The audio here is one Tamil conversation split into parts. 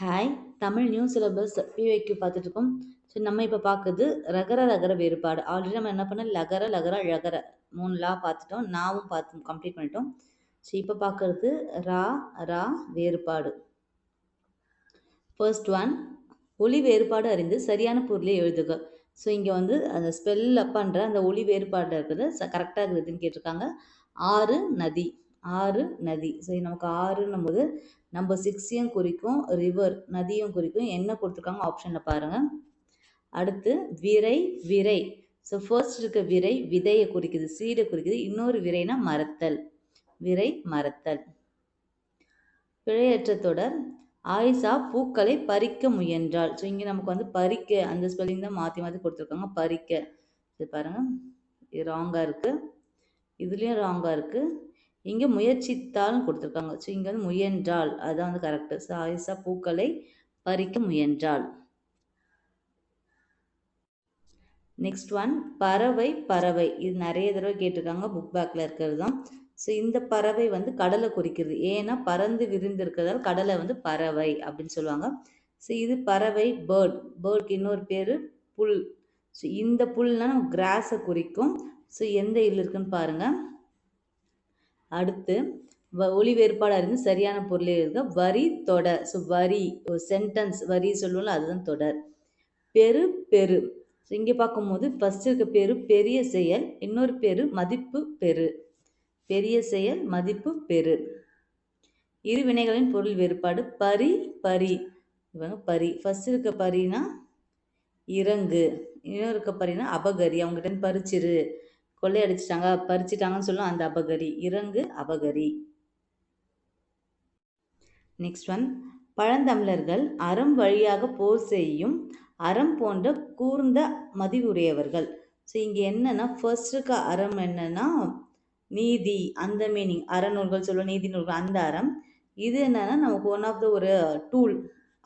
Hi Tamil new syllabus P Y Q பார்த்துட்ருக்கோம் ஸோ நம்ம இப்போ பார்க்குறது ரகர ரகர வேறுபாடு. ஆல்ரெடி நம்ம என்ன பண்ணோம்? லகர லகர லகர மூணு லா பார்த்துட்டோம். நாவும் பார்த்து கம்ப்ளீட் பண்ணிட்டோம். ஸோ இப்போ பார்க்குறது ரா ரா வேறுபாடு. ஃபர்ஸ்ட் ஒன் ஒளி வேறுபாடு அறிந்து சரியான பொருளை எழுதுக. ஸோ இங்கே வந்து அந்த ஸ்பெல்ல பண்ணுற அந்த ஒளி வேறுபாடு இருக்கிறது கரெக்டாக இருக்குதுன்னு கேட்டிருக்காங்க. ஆறு நதி. ஆறு நதி. சரி நமக்கு ஆறுன்னும் போது நம்ம சிக்ஸையும் குறிக்கும் ரிவர் நதியும் குறிக்கும். என்ன கொடுத்துருக்காங்க ஆப்ஷனில் பாருங்கள் அடுத்து விரை விரை. ஸோ ஃபர்ஸ்ட் இருக்க விரை விதையை குறிக்குது சீடை குறிக்குது. இன்னொரு விரைனா மரத்தல். விரை மரத்தல். பிழையற்ற தொடர். ஆயிஷா பூக்களை பறிக்க முயன்றாள். ஸோ இங்கே நமக்கு வந்து பறிக்க அந்த ஸ்பெல்லிங் தான் மாற்றி மாற்றி கொடுத்துருக்காங்க பறிக்க. இது பாருங்கள் இது ராங்காக இருக்குது இதுலேயும் ராங்காக இருக்குது இங்கே முயற்சித்தால்னு கொடுத்துருக்காங்க. ஸோ இங்கே வந்து முயன்றாள் அதுதான் வந்து கரெக்டு ஸோ ஆயிஷா பூக்களை பறிக்க முயன்றால். நெக்ஸ்ட் ஒன் பறவை பறவை. இது நிறைய தடவை கேட்டிருக்காங்க புக் பேக்கில் இருக்கிறது தான் ஸோ இந்த பறவை வந்து கடலை குறிக்கிறது. ஏன்னா பறந்து விரிந்து இருக்கிறதால கடலை வந்து பறவை அப்படின்னு சொல்லுவாங்க. ஸோ இது பறவை பேர்ட் பேர்ட்க்கு இன்னொரு பேர் புல். ஸோ இந்த புல்னா நம்ம கிராஸை குறிக்கும். ஸோ எந்த இல் இருக்குன்னு பாருங்கள் அடுத்து வ ஒளி வேறுபாடு அறிந்து சரியான பொருளை இருக்க வரி தொடர். ஸோ வரி ஒரு சென்டென்ஸ் வரி சொல்லுவோம்ல அதுதான் தொடர். பெரு பெரு. ஸோ இங்கே பார்க்கும்போது ஃபஸ்ட் இருக்க பேர் பெரிய செயல். இன்னொரு பேர் மதிப்பு பெரு. பெரிய செயல் மதிப்பு பெரு. இரு வினைகளின் பொருள் வேறுபாடு. பரி பரி. இவங்க பரி. ஃபஸ்ட் இருக்க பரினா இறங்கு. இன்னொரு இருக்க பரினா அபகரி. அவங்ககிட்ட பறிச்சிரு. கொள்ளையடிச்சிட்டாங்க பறிச்சிட்டாங்கன்னு சொல்லும் அந்த அபகரி. இறங்கு அபகரி. நெக்ஸ்ட் ஒன் பழந்தமிழர்கள் அறம் வழியாக போர் செய்யும் அறம் போன்ற கூர்ந்த மதிவுடையவர்கள். ஸோ இங்கே என்னென்னா ஃபர்ஸ்ட்டுக்கு அறம் என்னென்னா நீதி அந்த மீனிங் அறநூல்கள் சொல்லுவோம் நீதி நூல்கள் அந்த அறம். இது என்னென்னா நமக்கு ஒன் ஆஃப் த ஒரு டூல்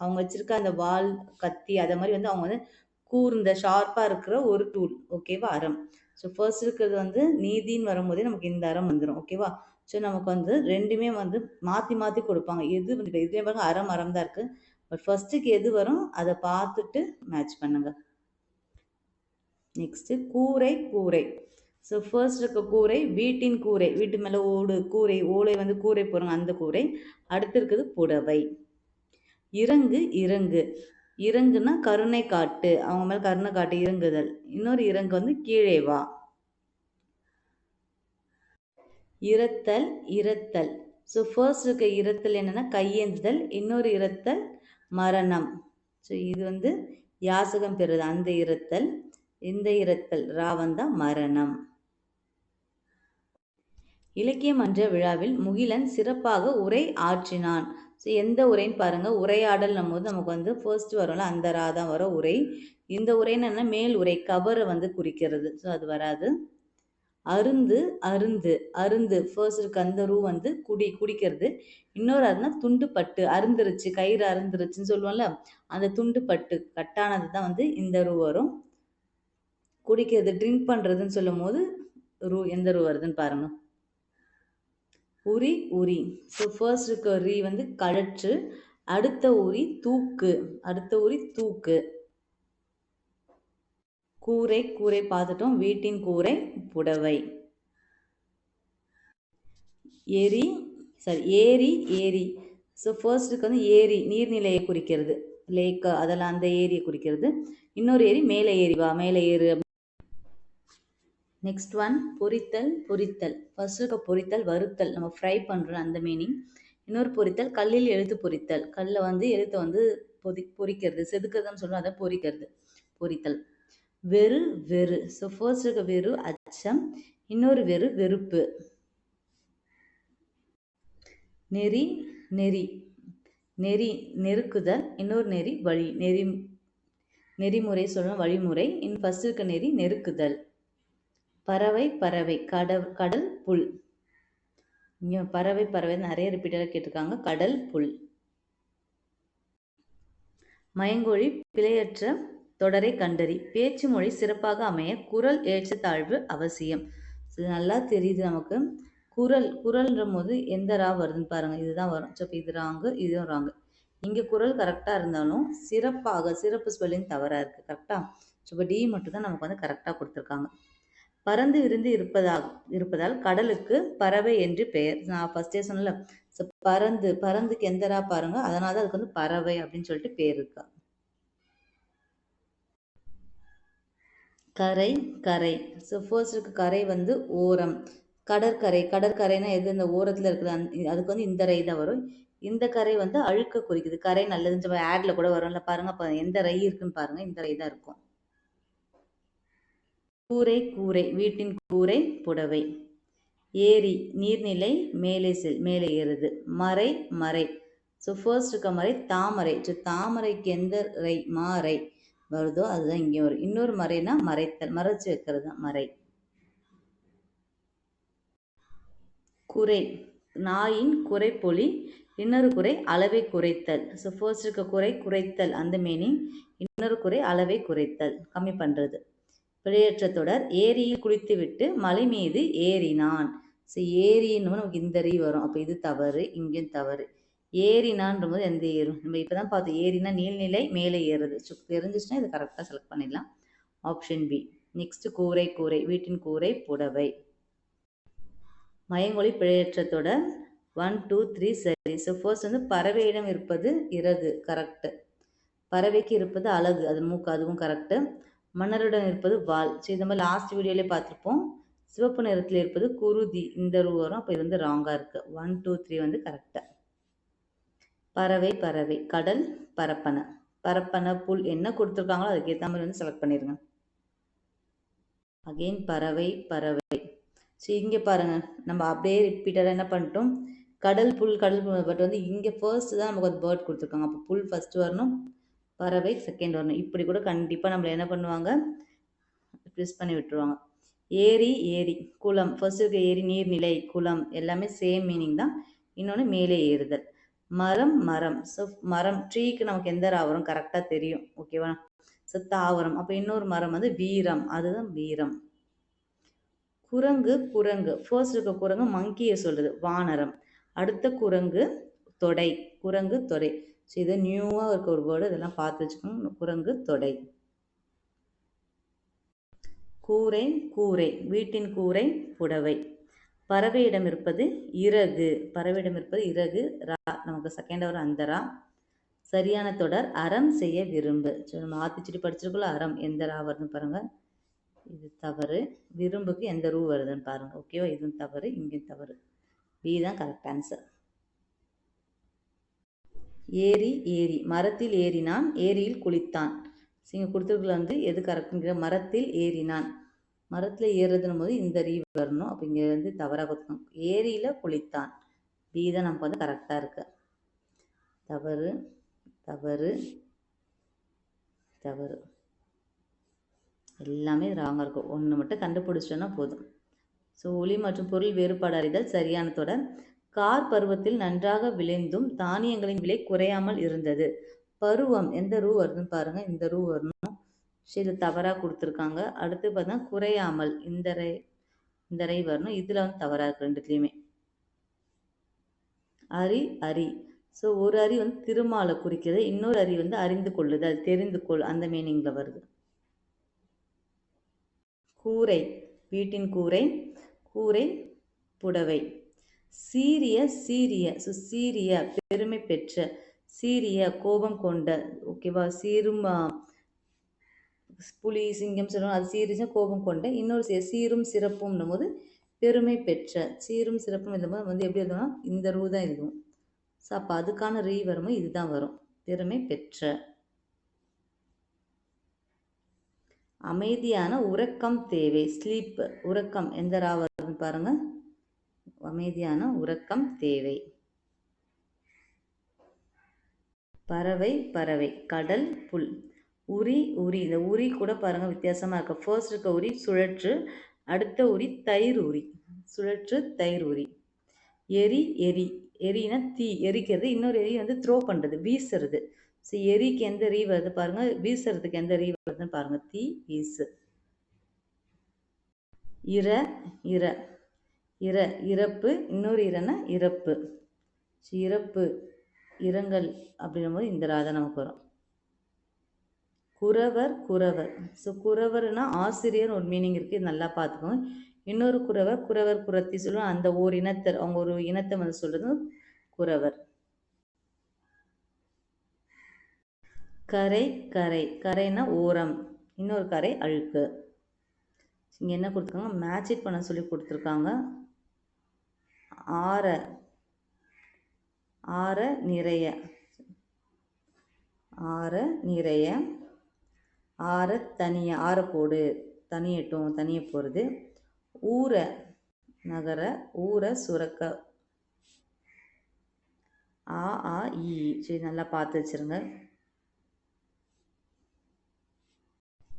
அவங்க வச்சுருக்க அந்த வால் கத்தி அதை மாதிரி வந்து அவங்க வந்து கூர்ந்த ஷார்ப்பாக இருக்கிற ஒரு டூல் ஓகேவா அறம். ஸோ ஃபர்ஸ்ட் இருக்கிறது வந்து நீதின்னு வரும்போதே நமக்கு இந்த அறம் வந்துடும் ஓகேவா ஸோ நமக்கு வந்து ரெண்டுமே வந்து மாற்றி மாற்றி கொடுப்பாங்க. எது வந்து இப்போ இதுலேயே பாருங்க அறம் அறம் தான் இருக்குது பட் ஃபர்ஸ்ட்டுக்கு எது வரும்? அதை பார்த்துட்டு மேட்ச் பண்ணுங்க. நெக்ஸ்ட்டு கூரை கூரை. ஸோ ஃபர்ஸ்ட் இருக்க கூரை வீட்டின் கூரை. வீட்டு மேலே ஓடு கூரை ஓலை வந்து கூரை போகிறாங்க அந்த கூரை. அடுத்து இருக்குது புடவை. இறங்கு இறங்கு. இறங்குனா கருணை காட்டு. அவங்க மேல் கருணை காட்டு இறங்குதல். இன்னொரு இறங்கு வந்து கீழே வா. இரத்தல் இரத்தல். ஸோ ஃபர்ஸ்ட் இருக்க இரத்தல் என்னென்னா கையேந்துதல். இன்னொரு இரத்தல் மரணம். ஸோ இது வந்து யாசகம் பெறுது. அந்த இரத்தல் இந்த இரத்தல். ராவந்தா மரணம். இலக்கியமன்ற விழாவில் முகிலன் சிறப்பாக உரை ஆற்றினான். ஸோ எந்த உரைன்னு பாருங்கள் உரையாடல் போது நமக்கு வந்து ஃபர்ஸ்ட் வரும்ல அந்த ரா தான் வரும் உரை. இந்த உரைன்னு என்ன? மேல் உரை கவரை வந்து குறிக்கிறது. ஸோ அது வராது. அருந்து அருந்து அருந்து. ஃபர்ஸ்ட் இருக்கு அந்த ரூ வந்து குடி குடிக்கிறது. இன்னொரு அதுனா துண்டு பட்டு அருந்துருச்சு கயிறு அருந்துருச்சுன்னு சொல்லுவோம்ல அந்த துண்டு பட்டு கட்டானது தான் வந்து இந்த ரூ வரும். குடிக்கிறது ட்ரிங்க் பண்ணுறதுன்னு சொல்லும் போது ரூ எந்த ரூ வருதுன்னு பாருங்கள் உரி உரி. ஸோ ஃபர்ஸ்ட் இருக்க ரீ வந்து கழற்று அடுத்த உரி தூக்கு அடுத்த உரி தூக்கு. கூரை கூரை பார்த்துட்டோம். வீட்டின் கூரை புடவை. எரி சாரி ஏரி ஏரி. ஸோ ஃபர்ஸ்ட்டுக்கு வந்து ஏரி நீர்நிலையை குறிக்கிறது. லேக்கு அதெல்லாம் அந்த ஏரியை குறிக்கிறது. இன்னொரு ஏரி மேலே ஏரி வா மேலே ஏறு. நெக்ஸ்ட் ஒன் பொரித்தல் பொரித்தல் ஃபர்ஸ்ட் இருக்க பொரித்தல் வறுத்தல். நம்ம ஃப்ரை பண்ணுறோம் அந்த மீனிங் இன்னொரு பொரித்தல் கல்லில் எழுத்து பொரித்தல் கல்லில் வந்து எழுத்தை வந்து பொதி பொறிக்கிறது. செதுக்கிறதுன்னு சொல்லுவோம் அதை பொறிக்கிறது. பொரித்தல் வெறு வெறு. ஸோ ஃபர்ஸ்ட் இருக்க வெறு அச்சம். இன்னொரு வெறு வெறுப்பு. நெறி நெறி. நெறி நெருக்குதல். இன்னொரு நெறி வழி. நெறி நெறிமுறை சொல்லணும் வழிமுறை. இன் ஃபர்ஸ்ட் இருக்க நெறி நெருக்குதல். பறவை பறவை கடல் கடல் புல். இங்கே பறவை பறவை நிறைய ரிப்பீட்டடாக கேட்டிருக்காங்க. கடல் புல். மயங்கொழி பிழையற்ற தொடரை கண்டறி. பேச்சு மொழி சிறப்பாக அமைய குரல் ஏற்றத்தாழ்வு அவசியம். இது நல்லா தெரியுது நமக்கு. குரல் குரல்ன்ற போது எந்த ரா வருதுன்னு பாருங்கள் இதுதான் வரும். ஸோ இது ராங்கு இதுவும் ராங்கு. இங்கே குரல் கரெக்டாக இருந்தாலும் சிறப்பாக சிறப்பு ஸ்பெல்லிங் தவறாக இருக்குது கரெக்டாக ஸோ இப்போ டி மட்டும் தான் நமக்கு வந்து கரெக்டாக கொடுத்துருக்காங்க. பறந்து விருந்து இருப்பதாக இருப்பதால் கடலுக்கு பறவை என்று பெயர். நான் ஃபஸ்ட்டே சொன்னல ஸோ பறந்து பறந்துக்கு எந்தரா பாருங்க. அதனால தான் அதுக்கு வந்து பறவை அப்படின்னு சொல்லிட்டு பேர் இருக்கா. கரை கரை. ஸோ ஃபர்ஸ்ட் இருக்க கரை வந்து ஓரம். கடற்கரை. கடற்கரைனா எது? இந்த ஓரத்தில் இருக்குது அந் அதுக்கு வந்து இந்த ரை தான் வரும். இந்த கரை வந்து அழுக்க குறிக்குது. கரை நல்லதுன்னு ஆட்ல கூட வரும்ல. பாருங்க அப்போ எந்த ரை இருக்குன்னு பாருங்க. இந்த ரை தான் இருக்கும். கூரை கூரை வீட்டின் கூரை புடவை. ஏரி நீர்நிலை மேலே செல் மேலே ஏறுது. மறை மறை. ஸோ ஃபர்ஸ்ட் இருக்க மறை தாமரை. ஸோ தாமரைக்கு எந்த ரை மாறை வருதோ அதுதான் இங்கே வரும். இன்னொரு மறைனா மறைத்தல் மறைச்சு வைக்கிறது தான் மறை. குறை. நாயின் குறைப்பொலி இன்னொரு குறை அளவை குறைத்தல். ஸோ ஃபர்ஸ்ட் இருக்க குறை குறைத்தல் அந்த மீனிங் இன்னொரு குறை அளவை குறைத்தல் கம்மி பண்ணுறது பிழையற்ற தொடர் ஏரியில் குளித்துவிட்டு மலை மீது ஏறினான். ஸோ ஏரின்னு நமக்கு இந்த ரீ வரும். அப்போ இது தவறு இங்கேயும் தவறு. ஏறினான்ற போது எந்த ஏறும்? நம்ம இப்போ தான் பார்த்தோம். ஏறினா நீள்நிலை மேலே ஏறுது ஸோ தெரிஞ்சிச்சுன்னா இது கரெக்டாக செலக்ட் பண்ணிடலாம். ஆப்ஷன் பி நெக்ஸ்ட் கூரை கூரை. வீட்டின் கூரை புடவை. மயங்கொழி பிழையற்றத்தோட ஒன் டூ த்ரீ சரி. ஸோ ஃபர்ஸ்ட் வந்து பறவையிடம் இருப்பது இறகு கரெக்டு பறவைக்கு இருப்பது அழகு. அது மூக்கு அதுவும் கரெக்டு மன்னருடன் இருப்பது வால் ஸோ இந்த மாதிரி லாஸ்ட் வீடியோலேயே பார்த்துருப்போம். சிவப்பு நிறத்தில் இருப்பது குருதி. இந்த ரூ வரும் அப்போ இது வந்து ராங்காக இருக்குது ஒன் டூ த்ரீ வந்து கரெக்டாக பறவை பறவை. கடல் பரப்பனை. பரப்பனை புல் என்ன கொடுத்துருக்காங்களோ அதுக்கேற்ற மாதிரி வந்து செலக்ட் பண்ணிடுங்க அகெயின் பறவை பறவை. ஸோ இங்கே பாருங்கள் நம்ம அப்படியே ரிப்பீட்டடாக என்ன பண்ணிட்டோம்? கடல் புல் கடல் புல் பட் வந்து இங்கே ஃபர்ஸ்ட் தான் நமக்கு வந்து பேர்ட் கொடுத்துருக்காங்க. அப்போ புல் ஃபஸ்ட்டு வரணும். பறவை செகண்ட் வரணும். இப்படி கூட கண்டிப்பாக நம்மளை என்ன பண்ணுவாங்க? ப்ரெஸ் பண்ணி விட்டுருவாங்க. ஏரி ஏரி குளம். ஃபர்ஸ்ட் இருக்க ஏரி நீர்நிலை குளம். எல்லாமே சேம் மீனிங் தான். இன்னொன்று மேலே ஏறுதல். மரம் மரம். ஸோ மரம் ட்ரீக்கு நமக்கு எந்த ராவரம்? கரெக்டாக தெரியும். ஓகேவா ஸோ தாவரம். அப்போ இன்னொரு மரம் வந்து வீரம். அதுதான் வீரம். குரங்கு குரங்கு. ஃபர்ஸ்ட் இருக்க குரங்கு மங்கியை சொல்லுது. வானரம். அடுத்த குரங்கு தொடை. குரங்கு தொடை. ஸோ இதை நியூவாக இருக்க ஒரு வேர்டு இதெல்லாம் பார்த்து வச்சுக்கணும். குரங்கு தொடை. கூரை கூரை. வீட்டின் கூரை புடவை. பறவையிடம் இருப்பது இறகு. பறவையிடம் இருப்பது இறகு. ரா நமக்கு செகண்ட் அவர் அந்தரா சரியான தொடர் அறம் செய்ய விரும்பு. ஸோ நம்ம ஆத்திச்சுட்டு படிச்சிருக்குள்ள அறம். எந்த ரா வருதுன்னு பாருங்கள் இது தவறு. விரும்புக்கு எந்த ரூ வருதுன்னு பாருங்கள் ஓகேவா இதுவும் தவறு இங்கேயும் தவறு. பி தான் கரெக்ட் ஆன்சர் ஏரி ஏரி மரத்தில் ஏறினான் ஏரியில் குளித்தான். இங்கே கொடுத்துருக்குள்ள வந்து எது கரெக்டுங்கிற மரத்தில் ஏறினான். மரத்தில் ஏறுறதுன்னு போது இந்த ரீ வரணும் அப்போ இங்கே வந்து தவறாக கொடுக்கணும் ஏரியில் குளித்தான். பி தான் நமக்கு வந்து கரெக்டாக இருக்கு. தவறு தவறு தவறு. எல்லாமே ராங்காக இருக்கும். ஒன்று மட்டும் கண்டுபிடிச்சோன்னா போதும். ஸோ ஒளி மற்றும் பொருள் வேறுபாடு அறிதல் சரியான தொடர் கார் பருவத்தில் நன்றாக விளைந்தும் தானியங்களின் விலை குறையாமல் இருந்தது. பருவம் எந்த ரூ வருதுன்னு பாருங்க. இந்த ரூ வரணும். சரி தவறாக கொடுத்துருக்காங்க. அடுத்து பார்த்தா குறையாமல் இந்த ரை இந்த ரை வரணும். இதில் வந்து தவறாக இருக்கு ரெண்டுத்துலேயுமே. அரி அரி. ஸோ ஒரு அரி வந்து திருமாலை குறிக்கிறது இன்னொரு அரி வந்து அறிந்து கொள்ளுதல் தெரிந்து கொள் அந்த மீனிங்கில் வருது. கூரை வீட்டின் கூரை கூரை புடவை. சீரிய சீரிய ஸோ சீரிய பெருமை பெற்ற சீரிய கோபம் கொண்ட ஓகேவா சீரும் புலி சிங்கம் சொல்லுவோம் அது சீரிச்சா கோபம் கொண்ட இன்னொரு சீரும் சிறப்பும்னும் போது பெருமை பெற்ற சீரும் சிறப்பும் இந்த வந்து எப்படி எழுதணும் இந்த ரூ தான் எழுதுவோம். ஸோ அப்போ அதுக்கான ரீ வருமோ இதுதான் வரும். பெருமை பெற்ற. அமைதியான உறக்கம் தேவை. ஸ்லீப் உறக்கம். எந்த ரா வருதுன்னு பாருங்கள் அமைதியான உறக்கம் தேவை. பறவை பறவை கடல் புல். உரி உரி. இந்த உரி கூட பாருங்க வித்தியாசமாக இருக்கு. ஃபர்ஸ்ட் இருக்க உரி சுழற்று. அடுத்த உரி தயிர் உரி. சுழற்று தயிர் உரி. எரி எரி. எரினா தீ. எரிக்கிறது. இன்னொரு எரி வந்து த்ரோ பண்ணுறது வீசுறது. ஸோ எரிக்கு எந்த ரீ வருது பாருங்க வீசுறதுக்கு எந்த ரீ வருதுன்னு பாருங்க. தீ வீசு. இர இர. இற இறப்பு இன்னொரு இறனா இறப்பு. ஸோ இறப்பு இரங்கல் அப்படிங்கும்போது இந்த ராதை நமக்கு வரும். குறவர் குறவர். ஸோ குறவர்னா ஆசிரியர் ஒரு மீனிங் இருக்குது இது நல்லா பார்த்துக்கோங்க. இன்னொரு குறவர் குறவர் குறத்தி சொல்லுவோம் அந்த ஓர் இனத்தர் அவங்க ஒரு இனத்தை வந்து சொல்கிறது குறவர். கரை கரை. கரைனா ஓரம். இன்னொரு கரை அழுக்கு. இங்கே என்ன கொடுத்துருக்காங்க? மேட்ச் இட் பண்ண சொல்லி கொடுத்துருக்காங்க. ஆற ஆற நிறைய ஆற நிறைய ஆற தனிய ஆற போடு தனியட்டும் தனிய போகிறது ஊற நகர ஊற சுரக்க. ஆ ஆ இ சரி நல்லா பார்த்து வச்சிருங்க.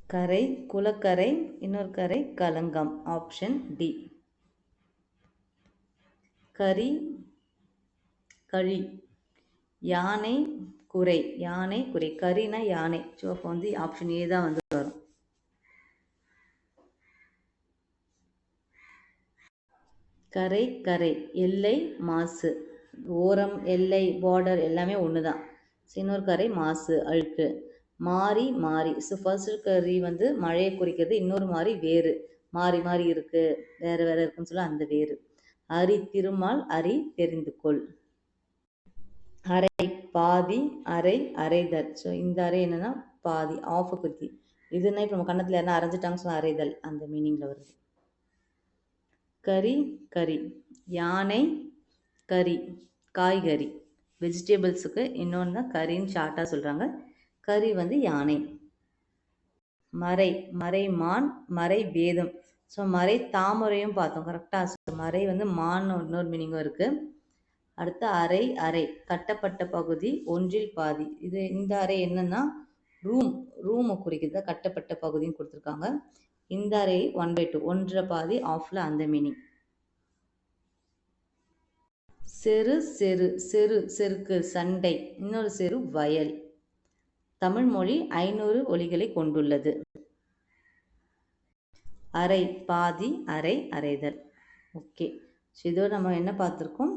கரை குளக்கரை இன்னொரு கரை கலங்கம் ஆப்ஷன் டி. கரி கழி. யானை குறை. யானை குறை. கரினா யானை. ஸோ அப்போ வந்து ஆப்ஷன் ஏ தான் வந்து வரும். கரை கரை எல்லை மாசு. ஓரம் எல்லை பார்டர் எல்லாமே ஒன்று தான் இன்னொரு கரை மாசு அழுக்கு. மாறி மாறி. ஸோ ஃபர்ஸ்ட் கறி வந்து மழையை குறிக்கிறது இன்னொரு மாதிரி வேறு. மாறி மாறி இருக்குது வேறு வேறு இருக்குன்னு சொல்ல அந்த வேறு. அரி திருமால் அரி தெரிந்து கொள் அரை பாதி அரை அரைதல் ஸோ இந்த அறை என்னன்னா பாதி ஆஃப் குத்தி இதுனா இப்போ நம்ம கண்ணத்தில் யாரும் அரைஞ்சிட்டாங்க ஸோ அரைதல் அந்த மீனிங்கில் வருது. கறி கறி. யானை கறி. காய்கறி. வெஜிடபிள்ஸுக்கு இன்னொன்று தான் கறின்னு ஷார்ட்டாக சொல்கிறாங்க கறி வந்து யானை. மறை மறை மான் மறை வேதம் ஸோ மறை தாமரையும் பார்த்தோம். கரெக்டாக ஸோ மறை வந்து மான்னு இன்னொரு மீனிங்கும் இருக்குது அடுத்து அறை அறை கட்டப்பட்ட பகுதி ஒன்றில் பாதி. இது இந்த அறை என்னன்னா ரூம் ரூமை குறிக்கிறது கட்டப்பட்ட பகுதின்னு கொடுத்துருக்காங்க. இந்த அறை ஒன் பை டூ ஒன்றரை பாதி ஆஃப்ல அந்த மீனிங் செரு செரு செரு செருக்கு சண்டை. இன்னொரு செரு வயல். தமிழ்மொழி ஐநூறு ஒலிகளை கொண்டுள்ளது. அரை பாதி அரை அரைதல் ஓகே. ஸோ இதோட நம்ம என்ன பார்த்துருக்கோம்?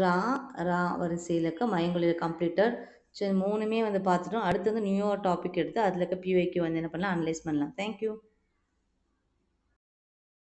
ரா ரா வரிசையில் இருக்க மயங்களில் கம்ப்ளீட்டட் ஸோ மூணுமே வந்து பார்த்துட்டோம். அடுத்து வந்து நியூ டாபிக் எடுத்து அதில் இருக்க பியூஐக்கு வந்து என்ன பண்ணலாம்? அனலைஸ் பண்ணலாம். தேங்க்யூ